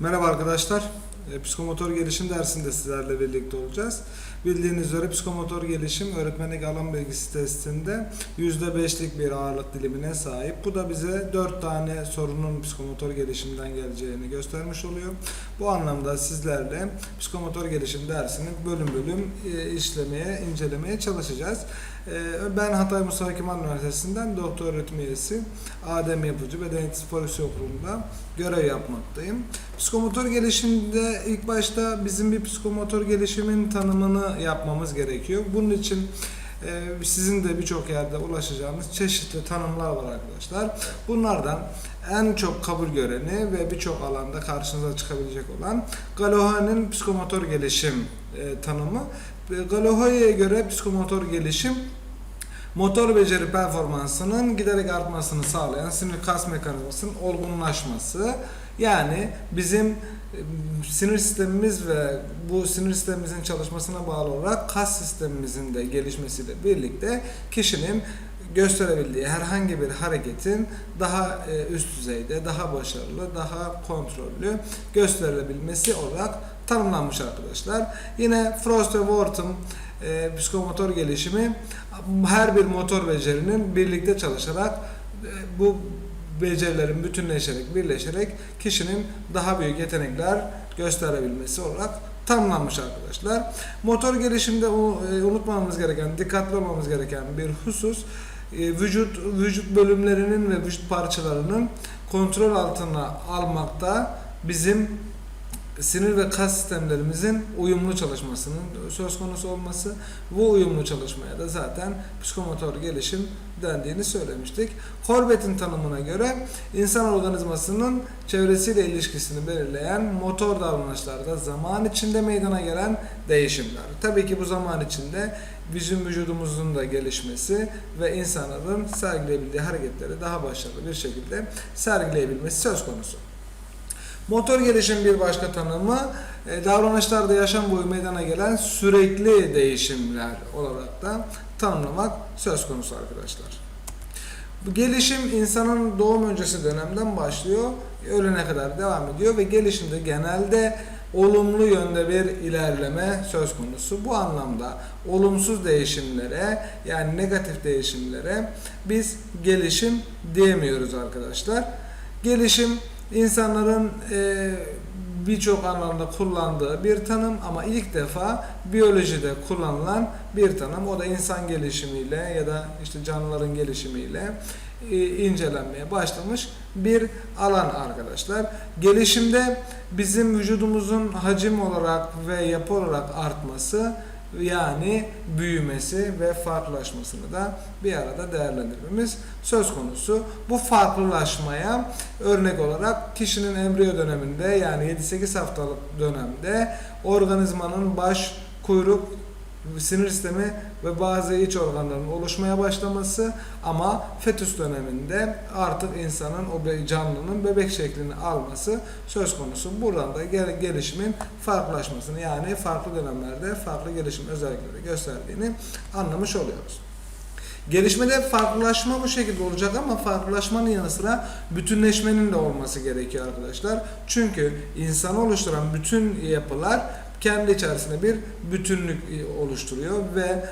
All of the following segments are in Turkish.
Merhaba arkadaşlar. E, Psikomotor gelişim dersinde sizlerle birlikte olacağız. Bildiğiniz üzere psikomotor gelişim öğretmenlik alan bilgisi testinde %5'lik bir ağırlık dilimine sahip. Bu da bize 4 tane sorunun psikomotor gelişimden geleceğini göstermiş oluyor. Bu anlamda sizlerle psikomotor gelişim dersini bölüm bölüm e, işlemeye, incelemeye çalışacağız. E, Ben Hatay Mustafa Kemal Üniversitesi'nden doktor öğretim üyesi Adem Yapıcı Beden Eğitimi Polisi Okulu'nda görev yapmaktayım. Psikomotor gelişimde ilk başta bizim bir psikomotor gelişimin tanımını yapmamız gerekiyor. Bunun için e, sizin de birçok yerde ulaşacağınız çeşitli tanımlar var arkadaşlar. Bunlardan en çok kabul göreni ve birçok alanda karşınıza çıkabilecek olan Galohay'ın psikomotor gelişim e, tanımı. Galohay'a göre psikomotor gelişim motor beceri performansının giderek artmasını sağlayan sinir kas mekanizmasının olgunlaşması. Yani bizim e, sinir sistemimiz ve bu sinir sistemimizin çalışmasına bağlı olarak kas sistemimizin de gelişmesiyle birlikte kişinin gösterebildiği herhangi bir hareketin daha e, üst düzeyde, daha başarılı, daha kontrollü gösterilebilmesi olarak tanımlanmış arkadaşlar. Yine Frost ve Wharton e, psikomotor gelişimi her bir motor becerinin birlikte çalışarak e, bu becerilerin bütünleşerek, birleşerek kişinin daha büyük yetenekler gösterebilmesi olarak tanımlanmış arkadaşlar. Motor gelişimde e, unutmamamız gereken, dikkatli olmamız gereken bir husus e, vücut vücut bölümlerinin ve vücut parçalarının kontrol altına almakta bizim sinir ve kas sistemlerimizin uyumlu çalışmasının söz konusu olması. Bu uyumlu çalışmaya da zaten psikomotor gelişim dendiğini söylemiştik. Corbet'in tanımına göre insan organizmasının çevresiyle ilişkisini belirleyen motor davranışlarda zaman içinde meydana gelen değişimler. Tabii ki bu zaman içinde bizim vücudumuzun da gelişmesi ve insanların sergileyebildiği hareketleri daha başarılı bir şekilde sergileyebilmesi söz konusu. Motor gelişim bir başka tanımı e, davranışlarda yaşam boyu meydana gelen sürekli değişimler olarak da tanımlamak söz konusu arkadaşlar. Bu gelişim insanın doğum öncesi dönemden başlıyor, ölene kadar devam ediyor ve gelişimde genelde olumlu yönde bir ilerleme söz konusu. Bu anlamda olumsuz değişimlere yani negatif değişimlere biz gelişim diyemiyoruz arkadaşlar. Gelişim insanların e, birçok anlamda kullandığı bir tanım ama ilk defa biyolojide kullanılan bir tanım. O da insan gelişimiyle ya da işte canlıların gelişimiyle e, incelenmeye başlamış bir alan arkadaşlar. Gelişimde bizim vücudumuzun hacim olarak ve yapı olarak artması yani büyümesi ve farklılaşmasını da bir arada değerlendirmemiz söz konusu. Bu farklılaşmaya örnek olarak kişinin embriyo döneminde yani 7-8 haftalık dönemde organizmanın baş, kuyruk, sinir sistemi ve bazı iç organların oluşmaya başlaması ama fetüs döneminde artık insanın o canlının bebek şeklini alması söz konusu. Buradan da gel- gelişimin farklılaşmasını yani farklı dönemlerde farklı gelişim özellikleri gösterdiğini anlamış oluyoruz. Gelişmede farklılaşma bu şekilde olacak ama farklılaşmanın yanı sıra bütünleşmenin de olması gerekiyor arkadaşlar. Çünkü insanı oluşturan bütün yapılar kendi içerisinde bir bütünlük e, oluşturuyor ve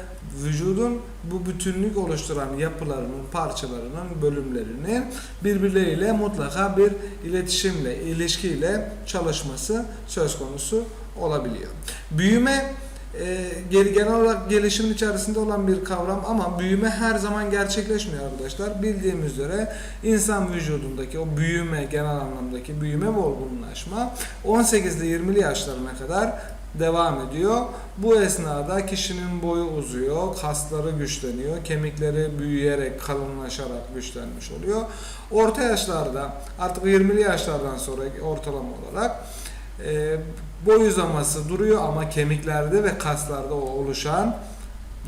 vücudun bu bütünlük oluşturan yapılarının, parçalarının, bölümlerinin birbirleriyle mutlaka bir iletişimle, ilişkiyle çalışması söz konusu olabiliyor. Büyüme e, genel olarak gelişimin içerisinde olan bir kavram ama büyüme her zaman gerçekleşmiyor arkadaşlar. Bildiğimiz üzere insan vücudundaki o büyüme, genel anlamdaki büyüme ve olgunlaşma 18'li 20'li yaşlarına kadar devam ediyor. Bu esnada kişinin boyu uzuyor, kasları güçleniyor, kemikleri büyüyerek, kalınlaşarak güçlenmiş oluyor. Orta yaşlarda artık 20'li yaşlardan sonra ortalama olarak e, boy uzaması duruyor ama kemiklerde ve kaslarda oluşan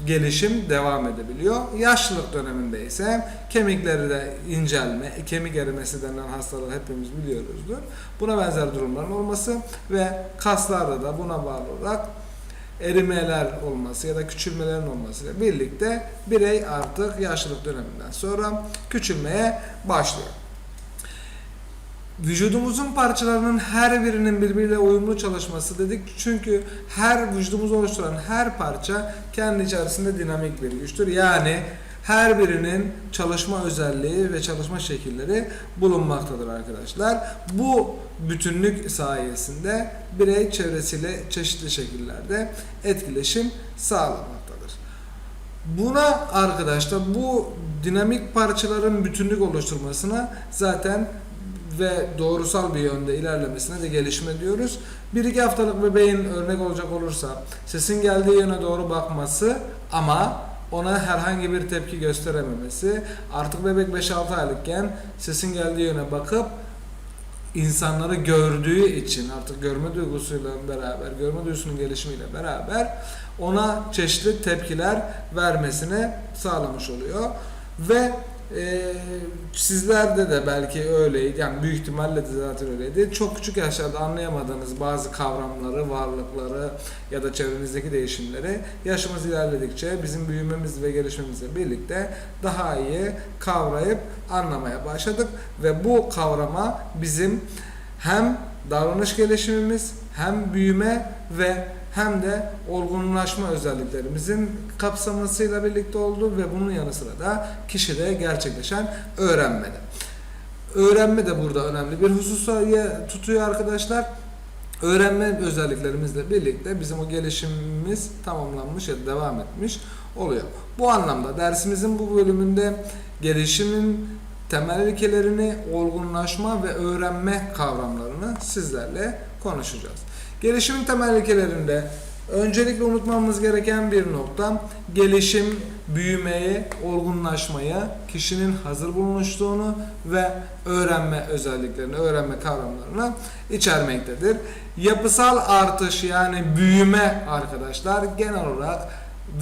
gelişim devam edebiliyor. Yaşlılık döneminde ise kemikleri de incelme, kemik erimesi denilen hastalığı hepimiz biliyoruzdur. Buna benzer durumların olması ve kaslarda da buna bağlı olarak erimeler olması ya da küçülmelerin olmasıyla birlikte birey artık yaşlılık döneminden sonra küçülmeye başlıyor. Vücudumuzun parçalarının her birinin birbiriyle uyumlu çalışması dedik. Çünkü her vücudumuzu oluşturan her parça kendi içerisinde dinamik bir güçtür. Yani her birinin çalışma özelliği ve çalışma şekilleri bulunmaktadır arkadaşlar. Bu bütünlük sayesinde birey çevresiyle çeşitli şekillerde etkileşim sağlamaktadır. Buna arkadaşlar bu dinamik parçaların bütünlük oluşturmasına zaten ve doğrusal bir yönde ilerlemesine de gelişme diyoruz. Bir iki haftalık bebeğin örnek olacak olursa sesin geldiği yöne doğru bakması ama ona herhangi bir tepki gösterememesi artık bebek 5-6 aylıkken sesin geldiği yöne bakıp insanları gördüğü için artık görme duygusuyla beraber, görme duygusunun gelişimiyle beraber ona çeşitli tepkiler vermesine sağlamış oluyor. Ve e, sizlerde de belki öyleydi, yani büyük ihtimalle de zaten öyleydi. Çok küçük yaşlarda anlayamadığınız bazı kavramları, varlıkları ya da çevrenizdeki değişimleri yaşımız ilerledikçe bizim büyümemiz ve gelişmemizle birlikte daha iyi kavrayıp anlamaya başladık ve bu kavrama bizim hem davranış gelişimimiz hem büyüme ve hem de olgunlaşma özelliklerimizin kapsamasıyla birlikte oldu ve bunun yanı sıra da kişide gerçekleşen öğrenmede. Öğrenme de burada önemli bir hususa tutuyor arkadaşlar. Öğrenme özelliklerimizle birlikte bizim o gelişimimiz tamamlanmış ya da devam etmiş oluyor. Bu anlamda dersimizin bu bölümünde gelişimin temel ilkelerini, olgunlaşma ve öğrenme kavramlarını sizlerle konuşacağız. Gelişimin temel ilkelerinde öncelikle unutmamız gereken bir nokta gelişim, büyümeyi, olgunlaşmayı, kişinin hazır bulunuşluğunu ve öğrenme özelliklerini, öğrenme kavramlarını içermektedir. Yapısal artış yani büyüme arkadaşlar genel olarak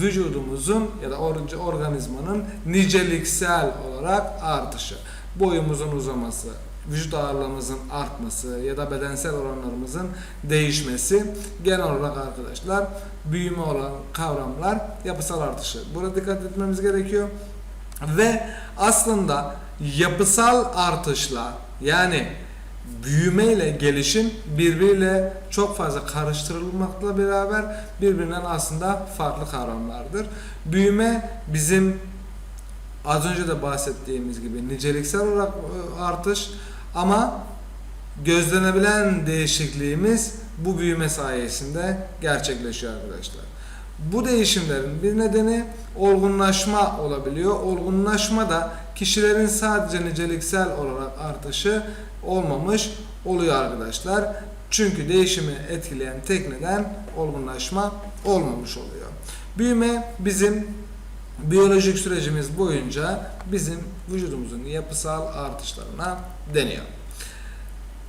vücudumuzun ya da organizmanın niceliksel olarak artışı. Boyumuzun uzaması, vücut ağırlığımızın artması ya da bedensel oranlarımızın değişmesi genel olarak arkadaşlar büyüme olan kavramlar yapısal artışı. Burada dikkat etmemiz gerekiyor. Ve aslında yapısal artışla yani büyüme ile gelişim birbiriyle çok fazla karıştırılmakla beraber birbirinden aslında farklı kavramlardır. Büyüme bizim az önce de bahsettiğimiz gibi niceliksel olarak e, artış ama gözlenebilen değişikliğimiz bu büyüme sayesinde gerçekleşiyor arkadaşlar. Bu değişimlerin bir nedeni olgunlaşma olabiliyor. Olgunlaşma da kişilerin sadece niceliksel olarak artışı olmamış oluyor arkadaşlar. Çünkü değişimi etkileyen tek neden olgunlaşma olmamış oluyor. Büyüme bizim biyolojik sürecimiz boyunca bizim vücudumuzun yapısal artışlarına deniyor.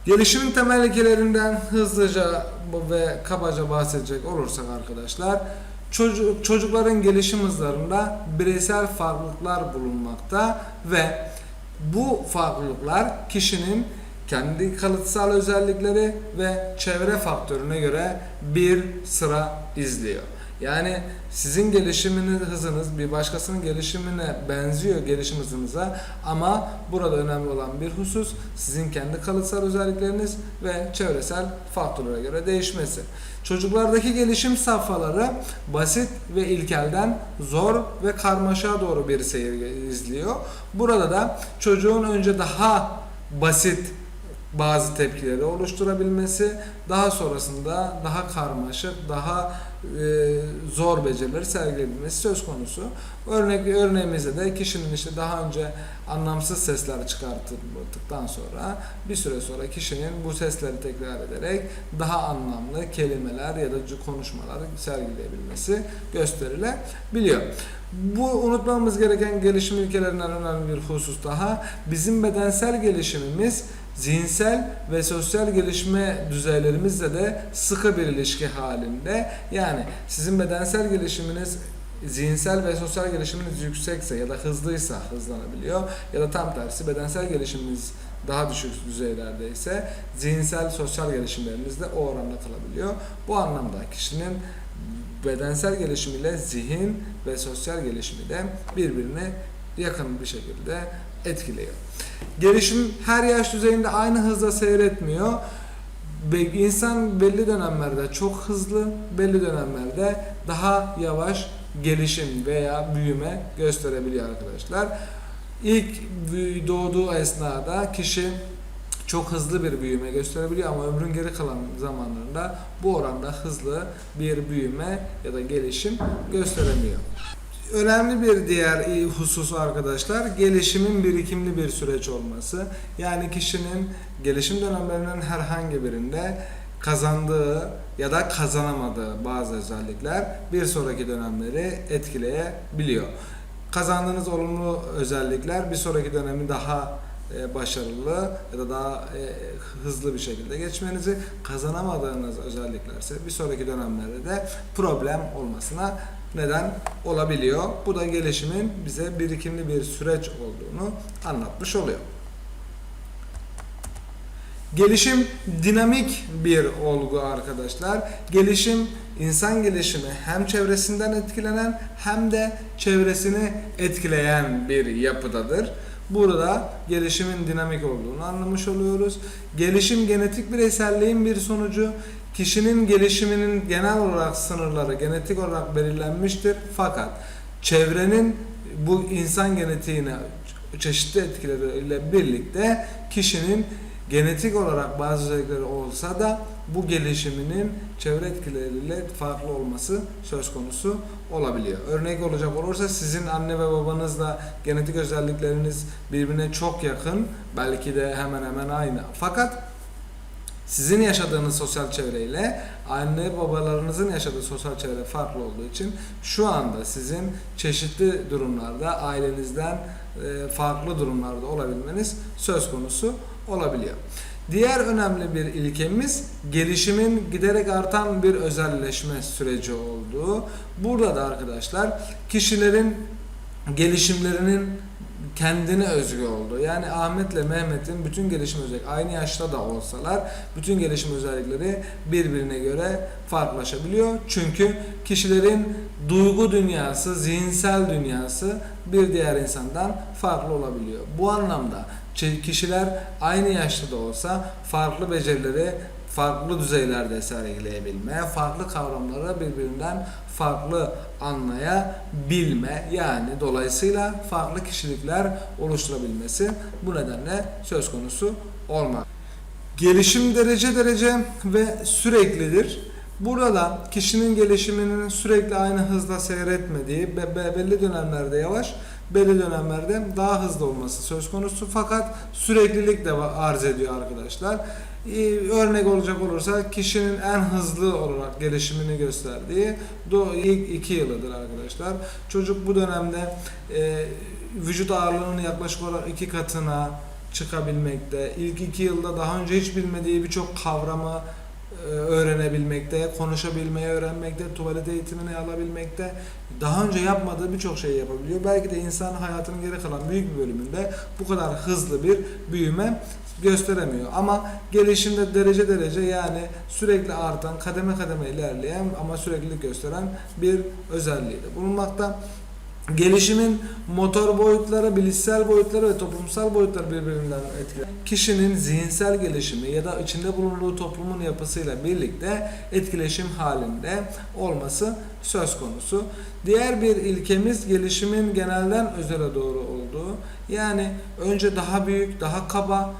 Gelişimin temel ilkelerinden hızlıca ve kabaca bahsedecek olursak arkadaşlar çocuk, çocukların gelişim hızlarında bireysel farklılıklar bulunmakta ve bu farklılıklar kişinin kendi kalıtsal özellikleri ve çevre faktörüne göre bir sıra izliyor. Yani sizin gelişiminiz hızınız bir başkasının gelişimine benziyor gelişim hızınıza ama burada önemli olan bir husus sizin kendi kalıtsal özellikleriniz ve çevresel faktörlere göre değişmesi. Çocuklardaki gelişim safhaları basit ve ilkelden zor ve karmaşa doğru bir seyir izliyor. Burada da çocuğun önce daha basit bazı tepkileri oluşturabilmesi, daha sonrasında daha karmaşık, daha e, zor becerileri sergileyebilmesi söz konusu. Örnek örneğimizde de kişinin işte daha önce anlamsız sesler çıkartıldıktan sonra bir süre sonra kişinin bu sesleri tekrar ederek daha anlamlı kelimeler ya da konuşmalar sergileyebilmesi gösterilebiliyor. Bu unutmamız gereken gelişim ilkelerinden önemli bir husus daha. Bizim bedensel gelişimimiz zihinsel ve sosyal gelişme düzeylerimizle de sıkı bir ilişki halinde. Yani sizin bedensel gelişiminiz zihinsel ve sosyal gelişiminiz yüksekse ya da hızlıysa hızlanabiliyor ya da tam tersi bedensel gelişiminiz daha düşük düzeylerdeyse zihinsel sosyal gelişimleriniz de o oranda kalabiliyor. Bu anlamda kişinin bedensel gelişimiyle zihin ve sosyal gelişimi de birbirine yakın bir şekilde etkiliyor. Gelişim her yaş düzeyinde aynı hızla seyretmiyor. İnsan belli dönemlerde çok hızlı, belli dönemlerde daha yavaş gelişim veya büyüme gösterebiliyor arkadaşlar. İlk doğduğu esnada kişi çok hızlı bir büyüme gösterebiliyor ama ömrün geri kalan zamanlarında bu oranda hızlı bir büyüme ya da gelişim gösteremiyor. Önemli bir diğer husus arkadaşlar gelişimin birikimli bir süreç olması. Yani kişinin gelişim dönemlerinin herhangi birinde kazandığı ya da kazanamadığı bazı özellikler bir sonraki dönemleri etkileyebiliyor. Kazandığınız olumlu özellikler bir sonraki dönemi daha e, başarılı ya da daha e, hızlı bir şekilde geçmenizi kazanamadığınız özelliklerse bir sonraki dönemlerde de problem olmasına neden olabiliyor. Bu da gelişimin bize birikimli bir süreç olduğunu anlatmış oluyor. Gelişim dinamik bir olgu arkadaşlar. Gelişim insan gelişimi hem çevresinden etkilenen hem de çevresini etkileyen bir yapıdadır. Burada gelişimin dinamik olduğunu anlamış oluyoruz. Gelişim genetik bireyselliğin bir sonucu. Kişinin gelişiminin genel olarak sınırları genetik olarak belirlenmiştir. Fakat çevrenin bu insan genetiğine çeşitli etkileriyle birlikte kişinin genetik olarak bazı özellikleri olsa da bu gelişiminin çevre etkileriyle farklı olması söz konusu olabiliyor. Örnek olacak olursa sizin anne ve babanızla genetik özellikleriniz birbirine çok yakın, belki de hemen hemen aynı. Fakat sizin yaşadığınız sosyal çevreyle anne babalarınızın yaşadığı sosyal çevre farklı olduğu için şu anda sizin çeşitli durumlarda ailenizden e, farklı durumlarda olabilmeniz söz konusu olabiliyor. Diğer önemli bir ilkemiz gelişimin giderek artan bir özelleşme süreci olduğu. Burada da arkadaşlar kişilerin gelişimlerinin kendine özgü olduğu. Yani Ahmet'le Mehmet'in bütün gelişim özellikleri aynı yaşta da olsalar bütün gelişim özellikleri birbirine göre farklılaşabiliyor. Çünkü kişilerin duygu dünyası, zihinsel dünyası bir diğer insandan farklı olabiliyor. Bu anlamda kişiler aynı yaşta da olsa farklı becerileri farklı düzeylerde sergileyebilme, farklı kavramları birbirinden farklı anlayabilme yani dolayısıyla farklı kişilikler oluşturabilmesi bu nedenle söz konusu olmak. Gelişim derece derece ve süreklidir. Burada kişinin gelişiminin sürekli aynı hızla seyretmediği, be- belli dönemlerde yavaş, belli dönemlerde daha hızlı olması söz konusu. Fakat süreklilik de arz ediyor arkadaşlar. Ee, Örnek olacak olursa kişinin en hızlı olarak gelişimini gösterdiği ilk iki yılıdır arkadaşlar. Çocuk bu dönemde e, vücut ağırlığının yaklaşık olarak iki katına çıkabilmekte. İlk iki yılda daha önce hiç bilmediği birçok kavramı öğrenebilmekte, konuşabilmeyi öğrenmekte, tuvalet eğitimini alabilmekte, daha önce yapmadığı birçok şey yapabiliyor. Belki de insan hayatının geri kalan büyük bir bölümünde bu kadar hızlı bir büyüme gösteremiyor. Ama gelişimde derece derece yani sürekli artan, kademe kademe ilerleyen ama süreklilik gösteren bir özelliği de bulunmakta. Gelişimin motor boyutları, bilişsel boyutları ve toplumsal boyutları birbirinden etkili. Kişinin zihinsel gelişimi ya da içinde bulunduğu toplumun yapısıyla birlikte etkileşim halinde olması söz konusu. Diğer bir ilkemiz gelişimin genelden özele doğru olduğu. Yani önce daha büyük, daha kaba,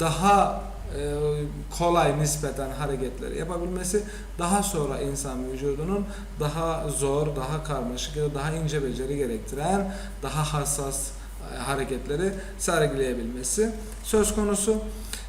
daha kolay nispeten hareketleri yapabilmesi daha sonra insan vücudunun daha zor, daha karmaşık ya da daha ince beceri gerektiren daha hassas e, hareketleri sergileyebilmesi söz konusu.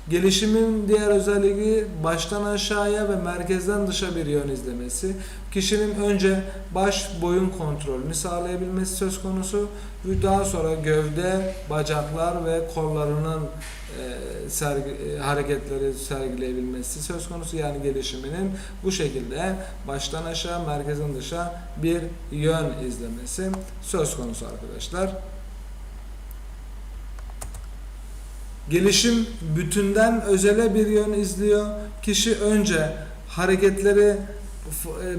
Gelişimin diğer özelliği baştan aşağıya ve merkezden dışa bir yön izlemesi. Kişinin önce baş boyun kontrolünü sağlayabilmesi söz konusu ve daha sonra gövde, bacaklar ve kollarının e, sergi, e, hareketleri sergileyebilmesi söz konusu yani gelişiminin bu şekilde baştan aşağı merkezden dışa bir yön izlemesi söz konusu arkadaşlar. Gelişim bütünden özele bir yön izliyor. Kişi önce hareketleri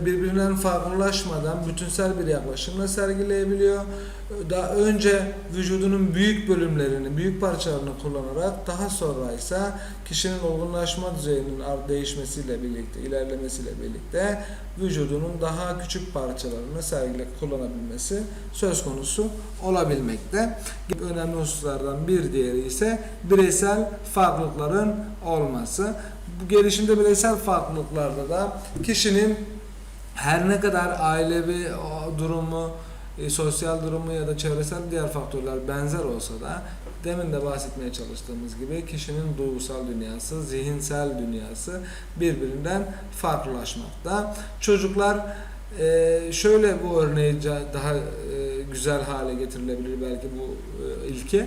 birbirinden farklılaşmadan bütünsel bir yaklaşımla sergileyebiliyor. Daha önce vücudunun büyük bölümlerini, büyük parçalarını kullanarak daha sonra ise kişinin olgunlaşma düzeyinin değişmesiyle birlikte, ilerlemesiyle birlikte vücudunun daha küçük parçalarını sergile kullanabilmesi söz konusu olabilmekte. Önemli hususlardan bir diğeri ise bireysel farklılıkların olması. Bu gelişimde bireysel farklılıklarda da kişinin her ne kadar ailevi durumu, e, sosyal durumu ya da çevresel diğer faktörler benzer olsa da demin de bahsetmeye çalıştığımız gibi kişinin duygusal dünyası, zihinsel dünyası birbirinden farklılaşmakta. Çocuklar e, şöyle bu örneği daha e, güzel hale getirilebilir belki bu e, ilke.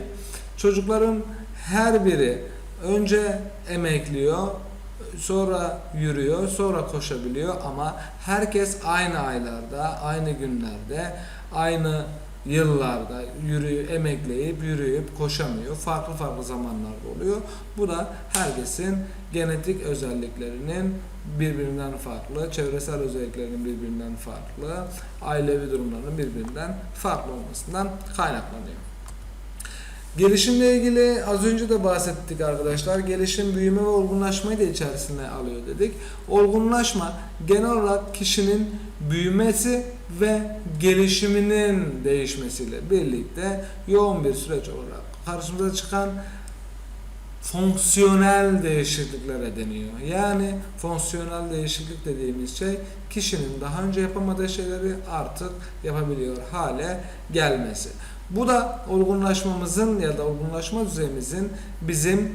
Çocukların her biri önce emekliyor, sonra yürüyor, sonra koşabiliyor ama herkes aynı aylarda, aynı günlerde, aynı yıllarda yürüyüp, emekleyip, yürüyüp koşamıyor. Farklı farklı zamanlarda oluyor. Bu da herkesin genetik özelliklerinin birbirinden farklı, çevresel özelliklerinin birbirinden farklı, ailevi durumlarının birbirinden farklı olmasından kaynaklanıyor. Gelişimle ilgili az önce de bahsettik arkadaşlar. Gelişim, büyüme ve olgunlaşmayı da içerisine alıyor dedik. Olgunlaşma genel olarak kişinin büyümesi ve gelişiminin değişmesiyle birlikte yoğun bir süreç olarak karşımıza çıkan fonksiyonel değişikliklere deniyor. Yani fonksiyonel değişiklik dediğimiz şey kişinin daha önce yapamadığı şeyleri artık yapabiliyor hale gelmesi. Bu da olgunlaşmamızın ya da olgunlaşma düzeyimizin bizim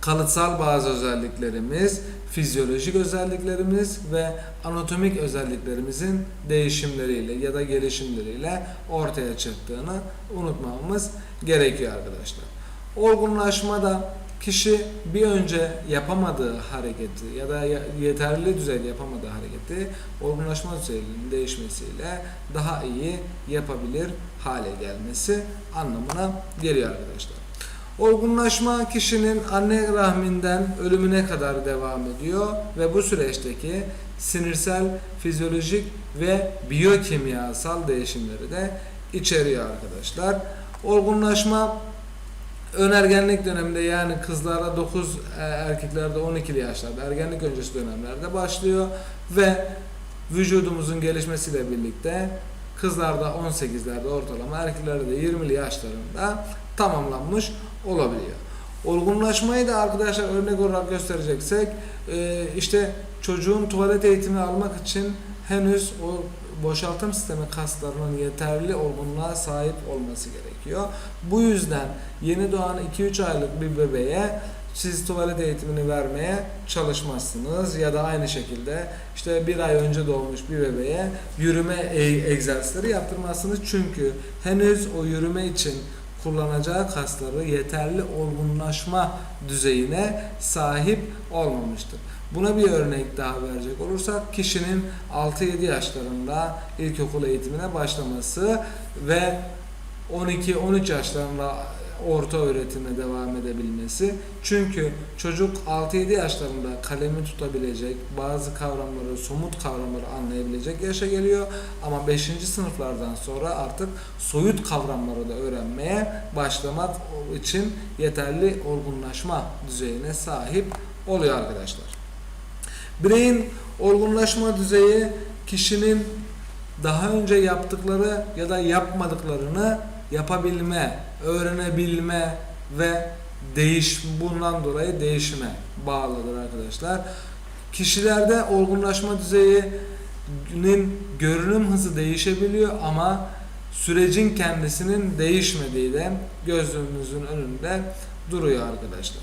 kalıtsal bazı özelliklerimiz, fizyolojik özelliklerimiz ve anatomik özelliklerimizin değişimleriyle ya da gelişimleriyle ortaya çıktığını unutmamamız gerekiyor arkadaşlar. Olgunlaşmada kişi bir önce yapamadığı hareketi ya da yeterli düzeyde yapamadığı hareketi olgunlaşma düzeyinin değişmesiyle daha iyi yapabilir hale gelmesi anlamına geliyor arkadaşlar. Olgunlaşma kişinin anne rahminden ölümüne kadar devam ediyor ve bu süreçteki sinirsel, fizyolojik ve biyokimyasal değişimleri de içeriyor arkadaşlar. Olgunlaşma önergenlik döneminde yani kızlarda 9 erkeklerde 12'li yaşlarda ergenlik öncesi dönemlerde başlıyor ve vücudumuzun gelişmesiyle birlikte kızlarda 18'lerde ortalama erkeklerde de 20'li yaşlarında tamamlanmış olabiliyor. Olgunlaşmayı da arkadaşlar örnek olarak göstereceksek e, işte çocuğun tuvalet eğitimi almak için henüz o boşaltım sistemi kaslarının yeterli olgunluğa sahip olması gerekiyor. Bu yüzden yeni doğan 2-3 aylık bir bebeğe siz tuvalet eğitimini vermeye çalışmazsınız ya da aynı şekilde işte bir ay önce doğmuş bir bebeğe yürüme e- egzersizleri yaptırmazsınız çünkü henüz o yürüme için kullanacağı kasları yeterli olgunlaşma düzeyine sahip olmamıştır. Buna bir örnek daha verecek olursak kişinin 6-7 yaşlarında ilkokul eğitimine başlaması ve 12-13 yaşlarında orta öğretime devam edebilmesi. Çünkü çocuk 6-7 yaşlarında kalemi tutabilecek, bazı kavramları, somut kavramları anlayabilecek yaşa geliyor. Ama 5. sınıflardan sonra artık soyut kavramları da öğrenmeye başlamak için yeterli olgunlaşma düzeyine sahip oluyor arkadaşlar. Bireyin olgunlaşma düzeyi kişinin daha önce yaptıkları ya da yapmadıklarını yapabilme, öğrenebilme ve değiş bundan dolayı değişime bağlıdır arkadaşlar. Kişilerde olgunlaşma düzeyinin görünüm hızı değişebiliyor ama sürecin kendisinin değişmediği de gözümüzün önünde duruyor arkadaşlar.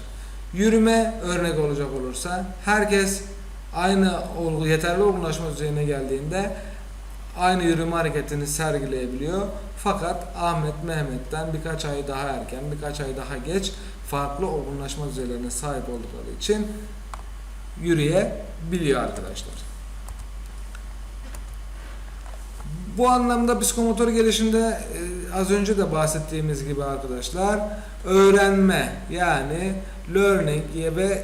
Yürüme örnek olacak olursa herkes aynı olgu, yeterli olgunlaşma düzeyine geldiğinde aynı yürüme hareketini sergileyebiliyor. Fakat Ahmet Mehmet'ten birkaç ay daha erken, birkaç ay daha geç farklı olgunlaşma düzeylerine sahip oldukları için yürüyebiliyor arkadaşlar. Bu anlamda psikomotor gelişimde e, az önce de bahsettiğimiz gibi arkadaşlar öğrenme yani learning ve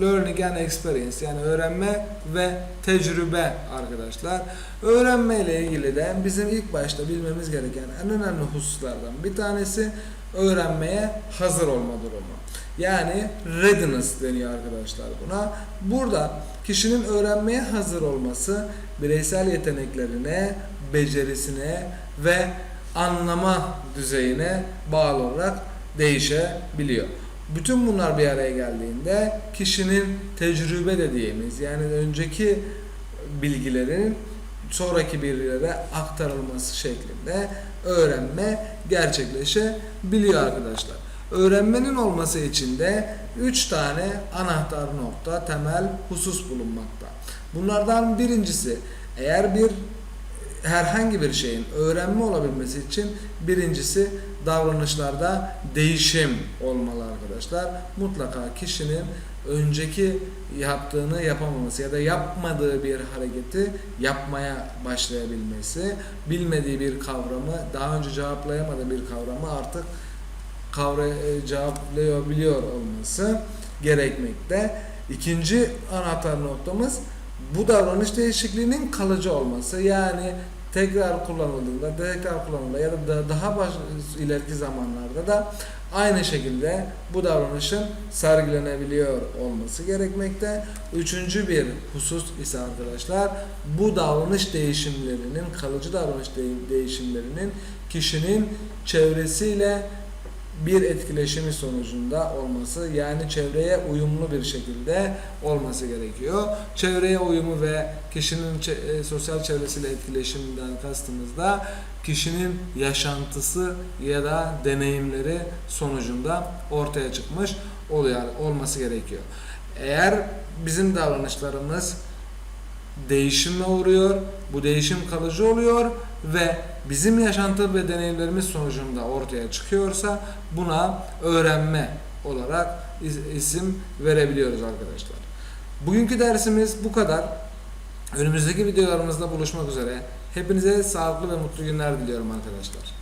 learning and experience yani öğrenme ve tecrübe arkadaşlar. Öğrenme ile ilgili de bizim ilk başta bilmemiz gereken en önemli hususlardan bir tanesi öğrenmeye hazır olma durumu. Yani readiness deniyor arkadaşlar buna. Burada kişinin öğrenmeye hazır olması bireysel yeteneklerine, becerisine ve anlama düzeyine bağlı olarak değişebiliyor. Bütün bunlar bir araya geldiğinde kişinin tecrübe dediğimiz yani önceki bilgilerin sonraki birilere aktarılması şeklinde öğrenme gerçekleşebiliyor arkadaşlar. Öğrenmenin olması için de 3 tane anahtar nokta, temel husus bulunmakta. Bunlardan birincisi eğer bir herhangi bir şeyin öğrenme olabilmesi için birincisi davranışlarda değişim olmalı arkadaşlar. Mutlaka kişinin önceki yaptığını yapamaması ya da yapmadığı bir hareketi yapmaya başlayabilmesi, bilmediği bir kavramı, daha önce cevaplayamadığı bir kavramı artık e, cevaplayabiliyor olması gerekmekte. İkinci anahtar noktamız bu davranış değişikliğinin kalıcı olması. Yani tekrar kullanıldığında, tekrar kullanıldığında ya da da- daha baş, ileriki zamanlarda da aynı şekilde bu davranışın sergilenebiliyor olması gerekmekte. Üçüncü bir husus ise arkadaşlar bu davranış değişimlerinin, kalıcı davranış de- değişimlerinin kişinin çevresiyle bir etkileşimi sonucunda olması yani çevreye uyumlu bir şekilde olması gerekiyor. Çevreye uyumu ve kişinin e, sosyal çevresiyle etkileşiminden kastımız da kişinin yaşantısı ya da deneyimleri sonucunda ortaya çıkmış oluyor olması gerekiyor. Eğer bizim davranışlarımız değişime uğruyor. Bu değişim kalıcı oluyor ve bizim yaşantı ve deneyimlerimiz sonucunda ortaya çıkıyorsa buna öğrenme olarak is- isim verebiliyoruz arkadaşlar. Bugünkü dersimiz bu kadar. Önümüzdeki videolarımızda buluşmak üzere. Hepinize sağlıklı ve mutlu günler diliyorum arkadaşlar.